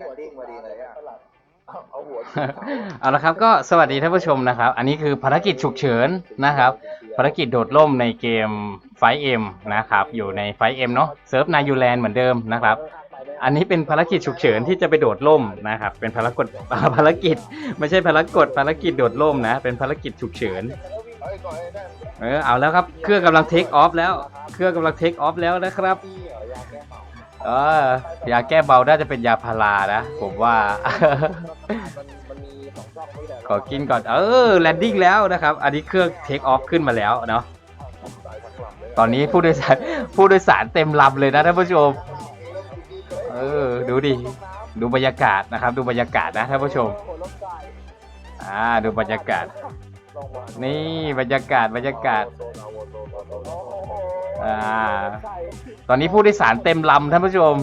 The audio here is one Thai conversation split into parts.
หัวดิ้งมาดีเลยอะเอาเอาหัวเอาละครับก็สวัสดีท่านผู้ชมนะครับ อันนี้คือภารกิจฉุกเฉินนะครับ ภารกิจโดดร่มในเกมไฟเอ็มนะครับ อยู่ในไฟเอ็มเนาะเซิร์ฟนายูแลนด์เหมือนเดิมนะครับ อันนี้เป็นภารกิจฉุกเฉินที่จะไปโดดร่มนะครับ เป็นภารกฎภารกิจ ไม่ใช่ภารกฎภารกิจโดดร่มนะ เป็นภารกิจฉุกเฉินเอ้ยก่อนได้เออเอาแล้วครับ เครื่องกำลังเทคออฟแล้ว เครื่องกำลังเทคออฟแล้วนะครับ เออยาแก้เบาน่าจะเป็นยาพารานะ ผมว่า ขอกินก่อน เออแลนดิ้งแล้วนะครับ อันนี้เครื่องเทคออฟขึ้นมาแล้วเนาะตอนนี้ผู้โดยสารผู้โดยสารเต็มลำเลยนะท่านผู้ชม เออ ดูดิ ดูบรรยากาศนะครับ ดูบรรยากาศนะท่านผู้ชม อ่า ดูบรรยากาศ นี่บรรยากาศบรรยากาศ อ่า ตอนนี้ผู้โดยสารเต็มลำท่านผู้ชม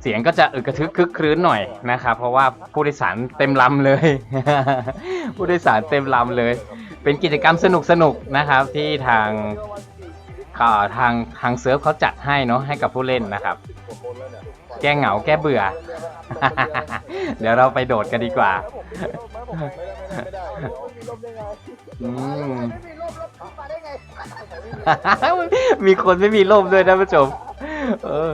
เสียงก็จะอึกกระทึกคึกครื้นหน่อยนะครับเพราะว่าผู้โดยสารเต็มลำเลย ผู้โดยสารเต็มลำเลย เป็นกิจกรรมสนุกสนุกๆนะครับที่ทางทางทางเซิร์ฟเขาจัดให้เนาะให้กับผู้เล่นนะครับ แก้เหงาแก้เบื่อ เดี๋ยวเราไปโดดกันดีกว่าอืม มีคนไม่มีร่มด้วยนะผู้ชม เออ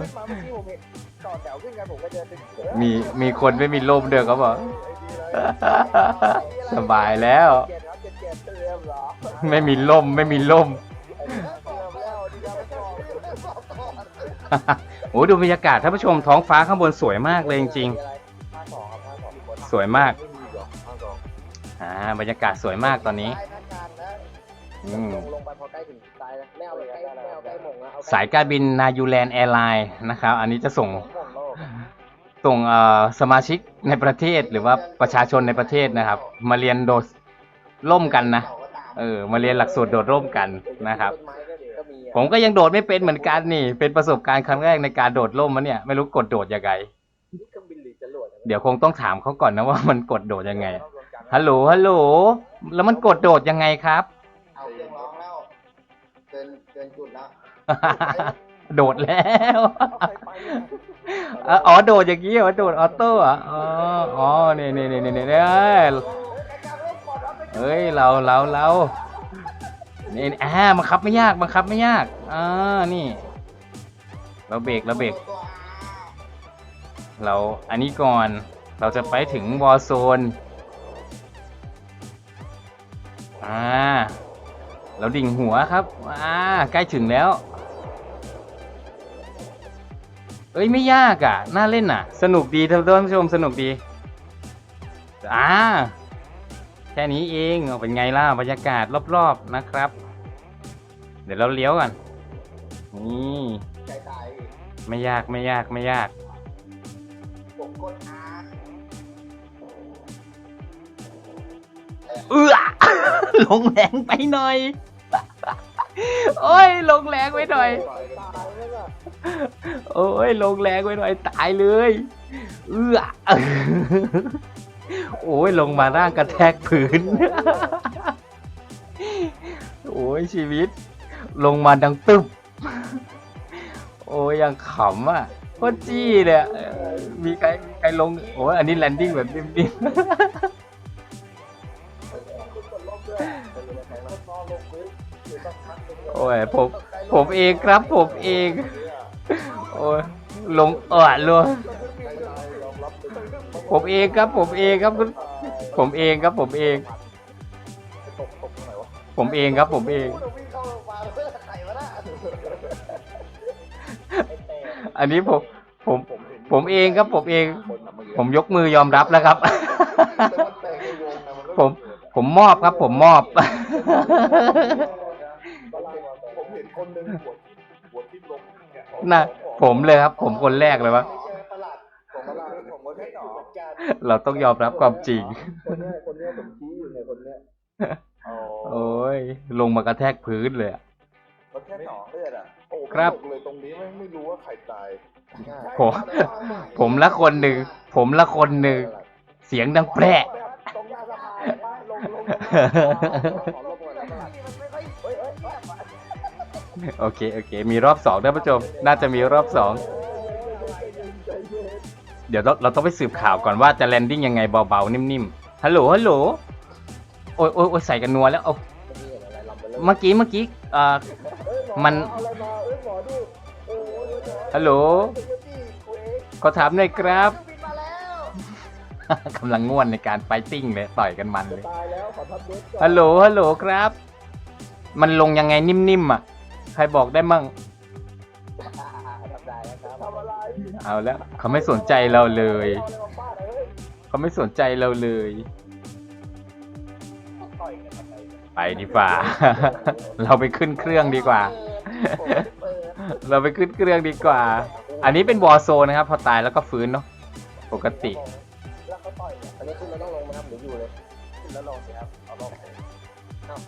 มีมีคนไม่มีร่มด้วยเขาบอก สบายแล้วไม่มีร่มไม่มีร่มโอ้ดูบรรยากาศท่านผู้ชมท้องฟ้าข้างบนสวยมากเลยจริงๆสวยมากอ่าบรรยากาศสวยมากตอนนี้ อืม ลงไปพอใกล้ถึงตายแล้วไม่เอาใกล้ไม่เอาใกล้หมงนะเอาสายการบินนายูแลนด์แอร์ไลน์นะครับ อันนี้จะส่งส่งเอ่อสมาชิกในประเทศหรือว่าประชาชนในประเทศนะครับ มาเรียนโดดร่มกันนะเออมาเรียนหลักสูตรโดดร่มกันนะครับผมก็ยังโดดไม่เป็นเหมือนกันนี่ เป็นประสบการณ์ครั้งแรกในการโดดร่มมันเนี่ยไม่รู้กดโดดยังไงเครื่องบินหรือจรวดเดี๋ยวคงต้องถามเขาก่อนนะว่ามันกดโดดยังไง ฮัลโหลฮัลโหลแล้วมันกดโดดยังไงครับ นเกินจุดแล้วโดดแล้วเอ่ออ๋อโดดอย่างนี้เหรอโดดออโต้เหรอะอ๋ออ๋อนี่นี่นี่นี่นี่เอ้ยเฮ้ยเราเราเรานี่อ่าบังคับไม่ยากบังคับไม่ยากอ่านี่ เราเบรกเราเบรกเราอันนี้ก่อนเราจะไปถึงวอลโซนอ่า เราดิ่งหัวครับอ่าใกล้ถึงแล้ว เอ้ยไม่ยากอะ น่าเล่นอะ สนุกดีท่านผู้ชมสนุกดี อ่า แค่นี้เองเอาเป็นไงล่ะบรรยากาศรอบๆนะครับ เดี๋ยวเราเลี้ยวกันนี่ใจตายไม่ยากไม่ยากไม่ยากผมกดอาร์เอื้ อลงแรงไปหน่อย โอ้ยลงแรงไปหน่อยตายแล้วล่ะโอ้ยลงแรงไปหน่อยตายเลย เอื้อโอ้ยลงมาร่างกระแทกพื้น โอ้ยชีวิต ลงมาดังตึบโอ้ยยังขำอะโคตรจี้เลยอะมีใครมีใครลง โอ้ยอันนี้แลนดิ้งแบบนิ่มก อ้ยผมผมเองครับผมเอง โอ้ยลงเออลงผมเองครับ ผมเองครับผมเองครับผมเอง ผมเองครับผมเอง อันนี้ผมผมผมเองครับผมเอง ผมยกมือยอมรับแล้วครับ ผมผมมอบครับผมมอบ คนหนึ่งหัวทิ่มหัวทิ่มลงเนี่ยน่ะผมเลยครับ ผมคนแรกเลยวะประหลาดผมประหลาดผมก็แค่ต่อเราต้องยอมรับความจริง คนเนี้ยคนเนี้ยผมชี้อยู่เนี่ยคนเนี้ยอ๋อโอ้ย ลงมากระแทกพื้นเลยอะ มันแค่หนองเลือดอะโอ้ครับเลยตรงนี้ไม่ไม่รู้ว่าใครตายผมผมละคนหนึ่ง ผมละคนหนึ่ง เสียงดังแปะตรงหน้าสะพานลงลงขอลงก่อนแล้วประหลา โอเค โอเค มีรอบสองท่านผู้ชม น่าจะมีรอบสองเเดี๋ยวเราเราต้องไปสืบข่าวก่อนว่าจะแลนดิ้งยังไงเบาๆ นิ่มๆ ฮัลโหล ฮัลโหล โอ้ยโอ้ยโอ้ยใส่กันนัวแล้วเอาไม่มีอะไรลำไปเลยเมื่อกี้เมื่อกี้เอ่อมันเอาอะไรมาเอ้ยหมอดูโอ้ยฮัลโหลขอถามหน่อยครับบินมาแล้วกำลังง่วนในการไฟติ้งเลยต่อยกันมันเลยตายแล้วขอทับเด็กก่อนฮัลโหลฮัลโหลครับ มันลงยังไงนิ่มๆอะ ใครบอกได้มั่ง ทำได้แล้วครับทำอะไรเอาแล้ว เขาไม่สนใจเราเลย อาอะไรมาฟาดเอ้ยเขาไม่สนใจเราเลย ต่อยกันทำไมไปดีกว่า เราไปขึ้นเครื่องดีกว่า ผมไม่เปิดเราไปขึ้นเครื่องดีกว่า อันนี้เป็นวอร์โซนนะครับ พอตายแล้วก็ฟื้นเนาะ ปกติ แล้วเขาต่อยเนี่ยอันนี้ขึ้นแล้วต้องลงไหมครับหรืออยู่เลย ขึ้นแล้วลงสิครับเอาลงเอา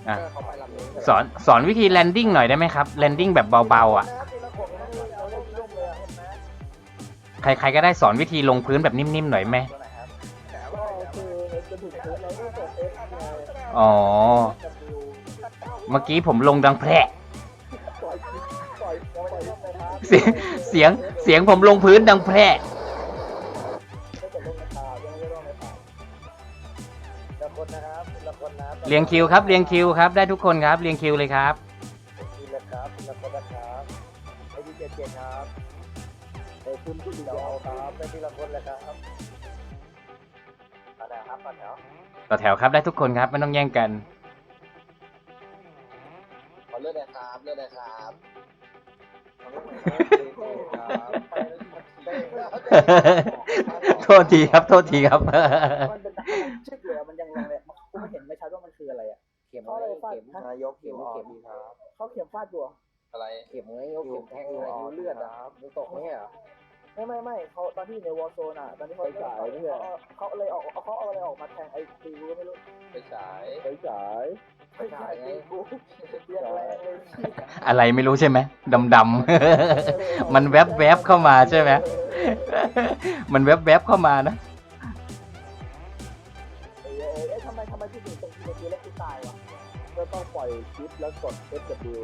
อะ สอนสอนวิธีแลนดิ้งหน่อยได้ไหมครับแลนดิ้งแบบเบาๆอะทีละคนนะเอาลงลงเลยอะเห็นไหมใครๆก็ได้สอนวิธีลงพื้นแบบนิ่มๆหน่อยไหมอ๋อ เมื่อกี้ผมลงดังแพร่เสียงเสียงเสียงผมลงพื้นดังแพร่ เรียงคิวครับเรียงคิวครับได้ทุกคนครับเรียงคิวเลยครับทีละครับทีละคนนะครับไอ้ดีเจเจครับไอ้คุณคุณเดียวครับได้ทีละคนเลยครับมาแถวครับมาแถวต่อแถวครับได้ทุกคนครับไม่ต้องแย่งกันขอเลือดหน่อยครับเลือดหน่อยครับขอเลือดหน่อยครับโทษทีครับโทษทีครับ มันเป็นชึกเลยมันยังลงเลย กูไม่เห็นไม่ชัดว่ามันคืออะไรอะ เข็มอะไรเข็มนายกเข็มเข็มครับ เขาเข็มฟาดตัวอะไร เข็มไงเขาเข็มแทงอะไรเลือดอะมันตกไม่ใช่เหรอไม่ไม่ไม่เขาตอนที่อยู่ในวอลโซนอะ ตอนที่เขาจ่ายนี่เขาเลยออกเขาเอาอะไรออกมาแทงไอ้ตีกูก็ไม่รู้ไปฉายไปจ่ายไปจ่ายไงกูเรียกแรงเลยอะไรไม่รู้ใช่ไหมดำๆมันแวบแวบๆเข้ามาใช่ไหมมันแวบแวบๆเข้ามานะ ก็ต้องปล่อยคลิปแล้วกด F W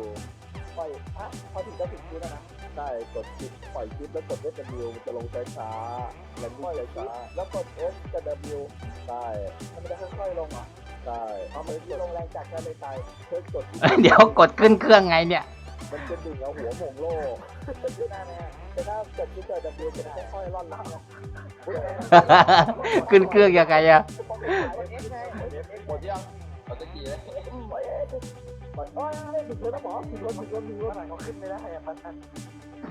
ปล่อยอะพอถึงจะถึงคลิปแล้วนะใช่กดคลิปปล่อยคลิปแล้วกด F W มันจะลงช้าช้าๆแล้วปล่อยคลิปแล้วกด F กับ W ใช่มันจะค่อยๆลงอะใช่เอามันที่ลงแรงจัดก็เลยตายเพิ่มกดเดี๋ยวกดขึ้นเครื่องไงเนี่ย มันจะดึงเอาหัวหม่งโลกนั่นแหละแต่ถ้ากดคลิปกับ W จะได้ค่อยๆร่อนหลังนะขึ้นเครื่องยังไงอะ หมดยัง เอาตะกี้เลยมันโอ้ยถึงเลยนะหมอถึงรถถึงรถถึงรถเขาขึ้นไม่ได้อะพันพัน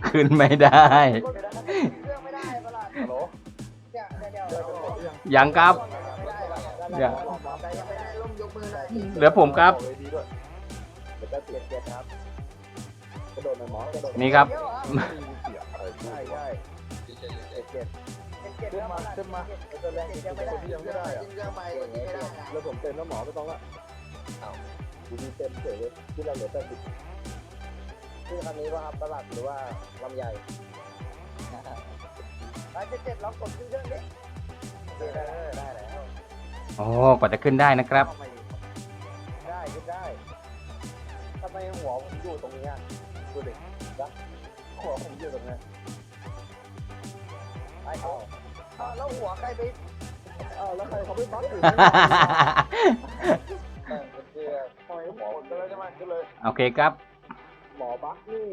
ขึ้นไม่ได้ ขึ้นไม่ได้เครื่องไม่ได้ประหลาดฮัลโหลเดี๋ยวเดี๋ยวเดี๋ยวยังครับ เดี๋ยวเหลือผมครับ เดี๋ยวจะเปลี่ยนเกียร์ครับกระโดดหน่อยหมอกระโดดนี่ครับ ใช่ใช่เฉยเกียร์เกียร์ ขึ้นมาขึ้นมาตัวแรงยังไม่ได้ยังไม่ได้อะแล้วผมเต็มแล้วหมอไม่ต้องละเอาดูดีเต็มเฉยเลยที่เราเหลือแต่สิบชื่อคันนี้ว่าครับประหลัดหรือว่าลำใหญ่ร้านเจ็ดล็อกกดขึ้นเครื่องนี้ได้ได้แล้วโอ้กว่าจะขึ้นได้นะครับ ได้ขึ้นได้ทำไมหัวผมอยู่ตรงนี้อะดูดินะหัวผมอยู่ตรงนี้ แล้วหัวใครไปเอ้าแล้วใครเขาไปบักอยู่คือทำไมหัวผมเลยใช่ไหมก็เลยโอเคครับ หมอบักนี่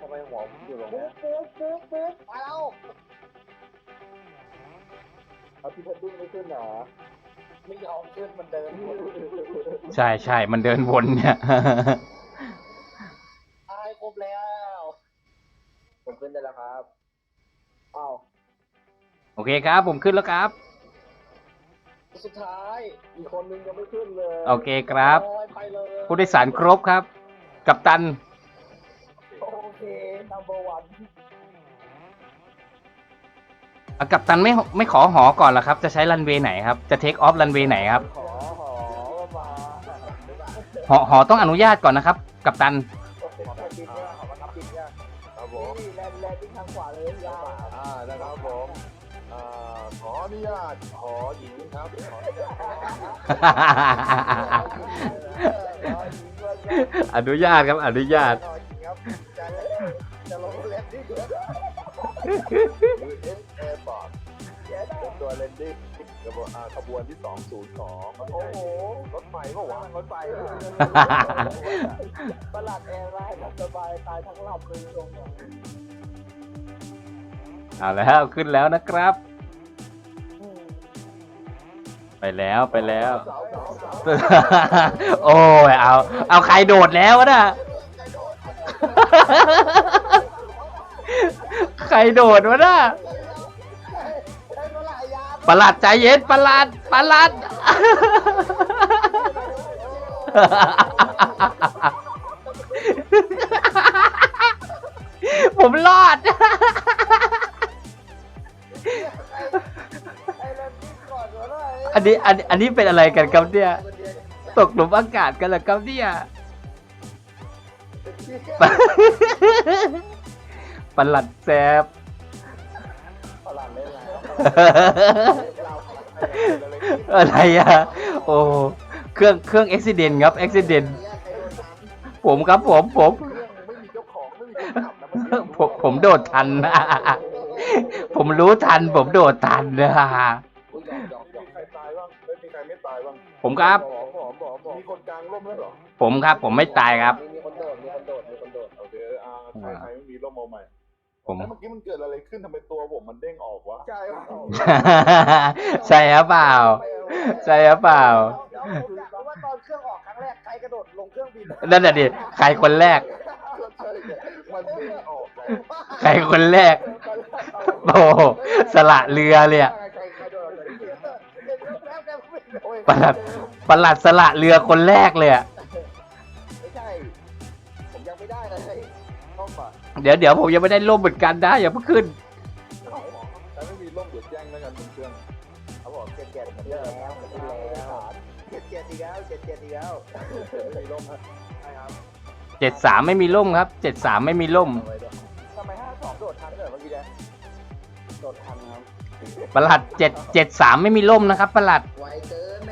ทำไมหัวผมอยู่ตรงนี้ปุ๊บปุ๊บปุ๊บไปแล้วเอาพี่เพชรดิ้งไม่ขึ้นเหรอไม่ยอมขึ้นมันเดินใช่ใช่มันเดินวนเนี่ย ตายครบแล้วผมขึ้นได้แล้วครับอ้าว โอเคครับ ผมขึ้นแล้วครับ สุดท้ายอีกคนนึงยังไม่ขึ้นเลยโอเคครับ โอ้ยไปเลยผู้โดยสารครบครับกัปตันโอเค number one อะกัปตันไม่ไม่ขอหอก่อนเหรอครับจะใช้รันเวย์ไหนครับจะเทคออฟรันเวย์ไหนครับขอหอมาหอหอต้องอนุญาตก่อนนะครับกัปตันขอมา นุญาตขอหญิงครับขออนุญาตอนุญาตครับอนุญาตจะจะลงแลนดิ้งมือเอสแอร์บอร์ดเลนดิ้งกระบวนอ่าขบวนที่สองศูนย์สองโอ้โหรถไฟก็วะรถไฟประหลัดแอร์ไลน์สบายตายทั้งลำเลยตรงเนี้ยเอาแล้วขึ้นแล้วนะครับอืม ไปแล้วไปแล้ว โอ้ยเอา เอาใครโดดแล้ววะน่ะ ใครโดดวะน่ะประหลัดใจเย็นประหลัดประหลัด ผมรอด อไหร่อันนี้อันอันนี้เป็นอะไรกันครับเนี่ย ตกหลุมอากาศกันเหรอครับเนี่ย ประหลัดแซบประหลัดเล่นแล้วอะไรอะ โอ้เครื่องเครื่องอุบิเหตุครับอุบิเหตุผมครับผมผมเครื่องไม่มีเจ้าของไม่มีคนขับนะเมื่อกี้ผมผมโดดทัน ผมรู้ทัน ผมโดดทันนะ ผมครับหมอหมอหมอหมอมีคนกลางร่มแล้วเหรอผมครับ ผมไม่ตายครับมีคนโดดมีคนโดดมีคนโดดโอเคอ่าใครใครไม่มีร่มเอาใหม่ผมแล้วเมื่อกี้มันเกิดอะไรขึ้นทำไมตัวผมมันเด้งออกวะใช่ป่ะใช่หรือเปล่า ใช่หรือเปล่าเดี๋ยวผมอยากรู้ว่าตอนเครื่องออกครั้งแรกใครกระโดดลงเครื่องบินนั่นน่ะดิใครคนแรกก็ใช่ไงมันเด้งออกไงใครคนแรกโอ้โหสละเรือเลยอะ ใครใครใครโดนอะไรขึ้น โอ้ย ประหลัดประหลัดสละเรือคนแรกเลยอะไม่ใช่ ผมยังไม่ได้เลยต้องป่ะเดี๋ยวเดี๋ยวผมยังไม่ได้ร่มเหมือนกันนะอย่าเพิ่งขึ้น แต่ไม่มีร่มเดี๋ยวแจ้งแล้วกันบนเครื่องเขาบอกเจ็ดเจ็ดผมเยอะแล้วผมเยอะแล้วเจ็ดเจ็ดอีกแล้วเจ็ดเจ็ดอีกแล้วไม่มีร่มฮะใช่ครับเจ็ดสามไม่มีร่มครับ เจ็ดสามไม่มีร่มเอาไว้ด้วยทำไมห้าสองโดดทันเหรอเมื่อกี้เนี่ยโดดทันครับประหลัดเจ็ดเจ็ดสามไม่มีร่มนะครับ ประหลัดไวเกินไม่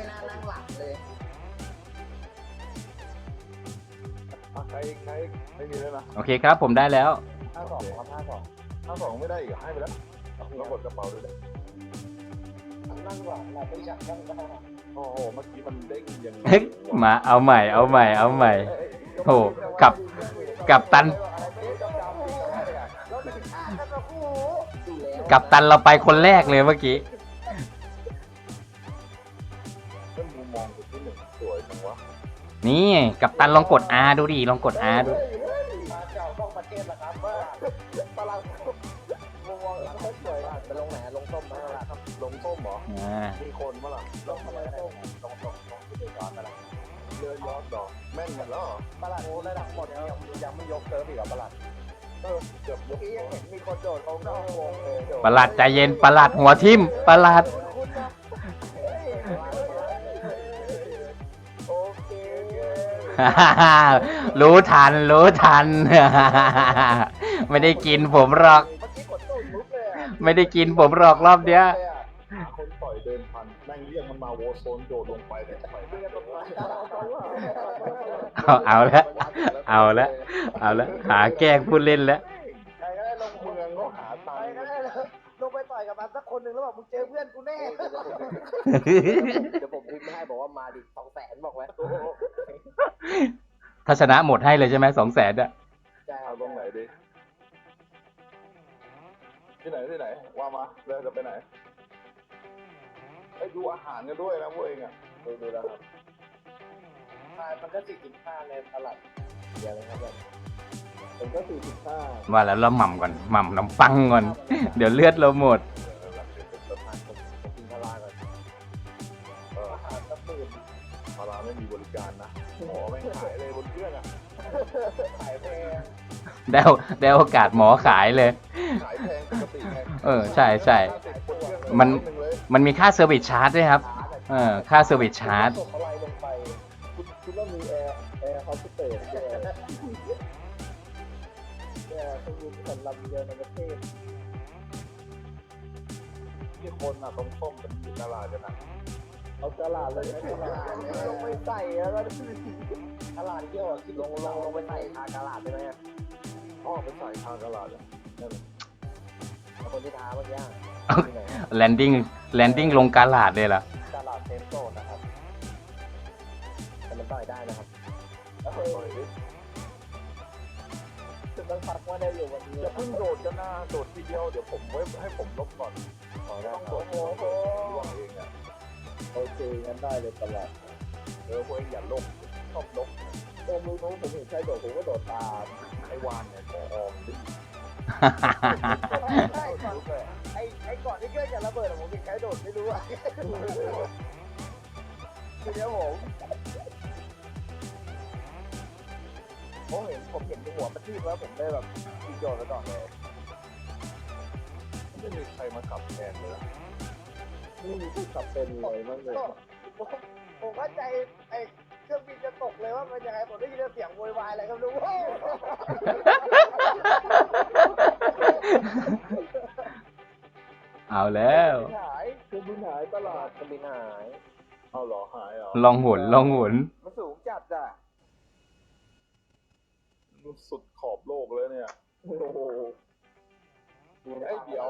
อะใครใครไม่มีแล้วนะโอเคครับ ผมได้แล้ว ห้าสองครับห้าสองถ้าสองไม่ได้อีกให้ไปแล้วเรากดกระเป๋าด้วยเลยนั่งหลับหลับไม่จับนั่งได้โอ้โหเมื่อกี้มันเด้งยังเฮ้ยมาเอาใหม่เอาใหม่เอาใหม่ โอ้กับกับตัน กับตันเราไปคนแรกเลยเมื่อกี้ นี่กับตันลองกด R ดูดิลองกด R ดูมาเจ้าต้องประเทศละครับว่าพลังวงวงไม่สวยอะจะลงไหนลงส้มไหมล่ะครับลงส้มเหรออ่ามีคนมาล่ลงทำไมส้มลงส้มลงที่เดือดร้อนไปแล้วเรือยอดดอกแม่นกันแล้วประหลัดระดับหมดยังยังไม่ยกเซิร์ฟอีกเหรอประหลัดเออเกือบยกยังเห็นมีคนโดดเขานอกวงเลยประหลัดใจเย็นประหลัดหัวทิ่มประหลัด รู้ทัน รู้ทัน ไม่ได้กินผมหรอก เมื่อกี้กดตู้ลุกเลยอะไม่ได้กินผมหรอกรอบเนี้ย หาคนต่อยเดินพันแม่งเรียกมันมาโวโซนโดดลงไปแต่ไปไม่ได้ต้องไปเอาเอาแล้วเอาแล้วเอาแล้วหาแกล้งพูดเล่นแล้ว คนหนึ่งแล้วบอกมึงเจอเพื่อนกูแน่ เดี๋ยวผมพิมพ์ให้บอกว่ามาดิสองแสนบอกไว้ถ้าชนะหมดให้เลยใช่ไหมสองแสนอะใช่เอาตรงไหนดีที่ไหนที่ไหน ว่ามาเราจะไปไหนไอ้ยดูอาหารกันด้วยนะพวกเองอะดูดูแล้วครับใช่มันก็สี่สิบห้าในตลาดเดียวเลยครับแบบผมก็สี่สิบห้าว่าแล้วเราหม่ำก่อนหม่ำน้ำปังก่อน เดี๋ยวเลือดเราหมดเออหลักเจ็ด ไม่มีบริการนะหมอไม่งขายเลยบนเครื่องอะขายแพงได้โอได้โอกาสหมอขายเลย ขายแพงปกติไงเออใช่ใช่มันมันมีค่าเซอร์วิสชาร์จด้วยครับ เออค่าเซอร์วิสชาร์จ ส่งอะไรลงไปคุณคุณต้องมีแอร์แอร์ฮอสเตสด้วยแอร์ต้องมีคนลำเดียวในประเทศที่คนอะตรงส้มเป็นอยู่ตลาดกันนะ เอาตลาดเลยนะตลาดลงไปใส่แล้วก็ตลาดเที่ยวอะคิดลงลงลงไปใส่ทางตลาดได้ไหมอ้อไปใส่ทางตลาดเลยคนที่ท้าเมื่อกี้เที่ไหนแลนดิ้งแลนดิ้งลงกาลาดเลยล่ะตลาดเซฟโซนนะครับแต่มันต่อยได้นะครับแล้วปล่อยดิคือมันพักว่าได้อยู่วันนี้อย่าเพิ่งโดดกันนะโดดทีเดียวเดี๋ยวผมไว้ให้ผมลบก่อนขอได้ต้องคโดรับดโอ้โหล่วงเองอะ โอเคงั้นได้เลยตลาดเออพวกเองอย่าลบชอบลบตรงนู้นผมเห็นใครโดดผมก็โดดตามไอ้วานเนี่ยขอออมดิใช่ก่อนไอ้ไอ้ก่อนที่เครื่องจะระเบิดอะผมเห็นใครโดดไม่รู้อะทีเดียวผมผมเห็นผมเห็นหัวมันที่แล้วผมได้แบบยิงโดดไปก่อนเลยไม่มีใครมาขับแทนเลย อะนี่มีผู้ขับเป็นเลยมั้งเลยผมว่าใจไอ้เครื่องบินจะตกเลยว่ามันยังไงผมได้ยินเสียงโวยวายอะไรก็ไม่รู้เอาแล้วหายเครื่องบินหายตลาดเครื่องบินหายเอาเหรอหายเหรอลองหนลองหนมันสูงจัดอะมันสุดขอบโลกเลยเนี่ยโอ้โหเอ้ยเดี๋ยว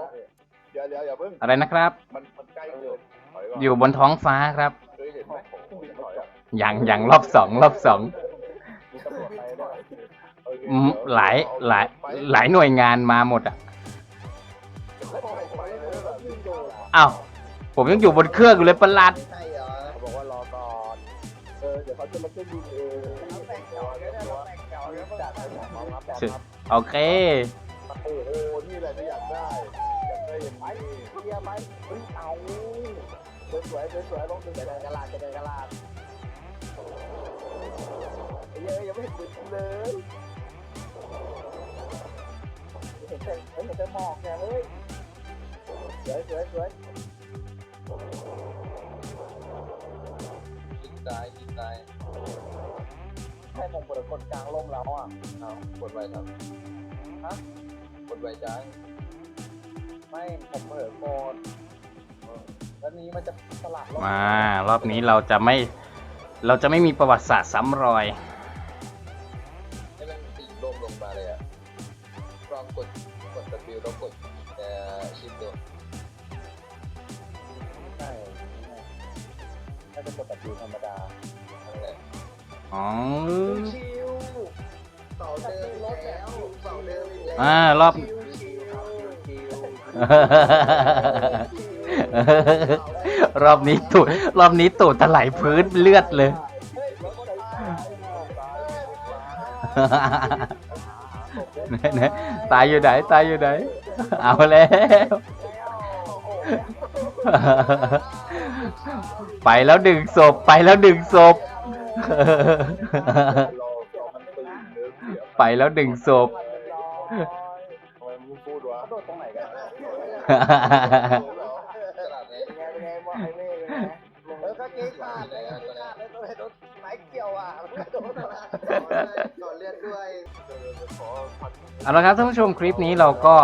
เดี๋ยวเดี๋ยวอย่าเพิ่งอะไรนะครับ มัน มันใกล้เกินถอยก่อนอยู่บนท้องฟ้าครับเคยเห็นไหมผมผมถอยอะอย่างอย่างรอบสองรอบสองมีตำรวจไปด้วยโอเคอืมเดี๋วหลายเอหลายไปหลายหน่วยงานมาหมดอะไปไปเลยแบบอ้าวผมยังอยู่บนเครื่องอยู่เลยประหลัดใช่เหรอเขาบอกว่ารอก่อนเออเดี๋ยวเขาจะมาขึ้นบินเองแต่งเก่าเนี่ยแต่งเก่าเนี่ยจัดให้ผมมาครับโอเคโอ้โหนี่แหละที่อยากได้อยากได้อย่างไปนี้ เคลียร์ไหมเฮ้ยเอาสวยๆสวยๆลงถึงจะเดินกระลาดจะเดินกระลาดเหี้ยยังไม่เห็นปืนเลยเห็นแต่เห็นแต่หมอกแกเฮ้ยสวยสวยสวยยิงตายยิงตายใช่ผมเปิดกดกลางล่มแล้วอะเอากดไว้ครับฮะกดไว้จ้าง ไม่ผมเปิดโกดแล้วนี้มันจะสลับล่มมารอบนี้เราจะไม่เราจะไม่มีประวัติศาสตร์ซ้ำรอย ให้มันตีลงลงมาเลยอะลองกดกด W แล้วกดเอ่อชิปดูใช่ถ้าจะกดแบบดูธรรมดานั่นแหละอ๋อชิวเสาเดิมรถแล้วเสาเดิมอีกแล้วอ่ารอบชิวชิวชิว รอบนี้ตูดรอบนี้ตูดถลายพื้นเลือดเลยเฮ้ยรถไฟฟ้าไหนๆตายอยู่ไหนตายอยู่ไหน เอาแล้ว ไปแล้วดึงศพไปแล้วดึงศพรอรอมันตื่นเนื้อเสียไปแล้วดึงศพ โดดตรงไหนกันตลาดนี้เป็นไงเป็นไงมองไอ้เมฆเป็นไงเออก็เก๊กขาดเลยขาดเลยตัวไหนโดนไม้เกี่ยวอะโดนตัวก่อนเลือดด้วยเอาละครับท่านผู้ชมคลิปนี้เราก็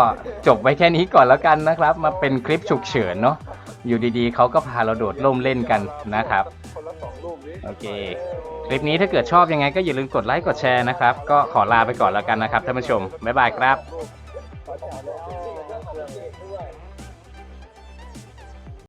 จบไว้แค่นี้ก่อนแล้วกันนะครับ มาเป็นคลิปฉุกเฉินเนาะอยู่ดีๆเขาก็พาเราโดดร่มเล่นกันนะครับโอเค คลิปนี้ถ้าเกิดชอบยังไงก็อย่าลืมกดไลค์กดแชร์นะครับ ก็ขอลาไปก่อนแล้วกันนะครับท่านผู้ชมบ๊ายบายครับ 小的